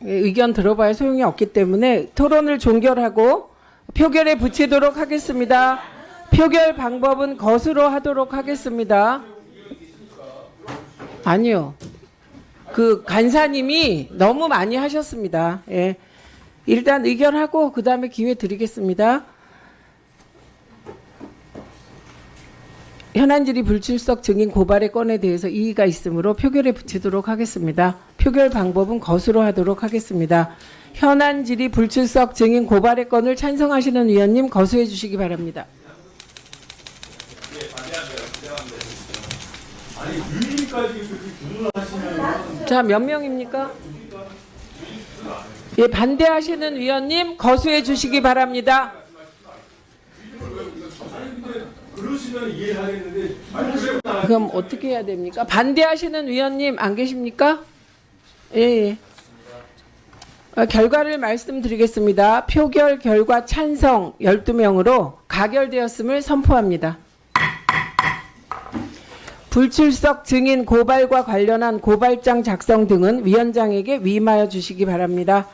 의견 들어봐야 소용이 없기 때문에 토론을 종결하고 표결에 붙이도록 하겠습니다. 표결 방법은 것으로 하도록 하겠습니다. 아니요. 그 간사님이 너무 많이 하셨습니다. 예. 일단 의결하고 그 다음에 기회 드리겠습니다. 현안질의 불출석 증인 고발의 건에 대해서 이의가 있으므로 표결에 붙이도록 하겠습니다. 표결 방법은 것으로 하도록 하겠습니다. 현안질의 불출석 증인 고발의 건을 찬성하시는 위원님 거수해 주시기 바랍니다. 자, 몇 명입니까? 예, 반대하시는 위원님 거수해 주시기 바랍니다. 그러시면 이해하겠는데 아니 그래 그럼 어떻게 해야 됩니까? 반대하시는 위원님 안 계십니까? 예, 예. 어, 결과를 말씀드리겠습니다. 표결 결과 찬성 12명으로 가결되었음을 선포합니다. 불출석 증인 고발과 관련한 고발장 작성 등은 위원장에게 위임하여 주시기 바랍니다.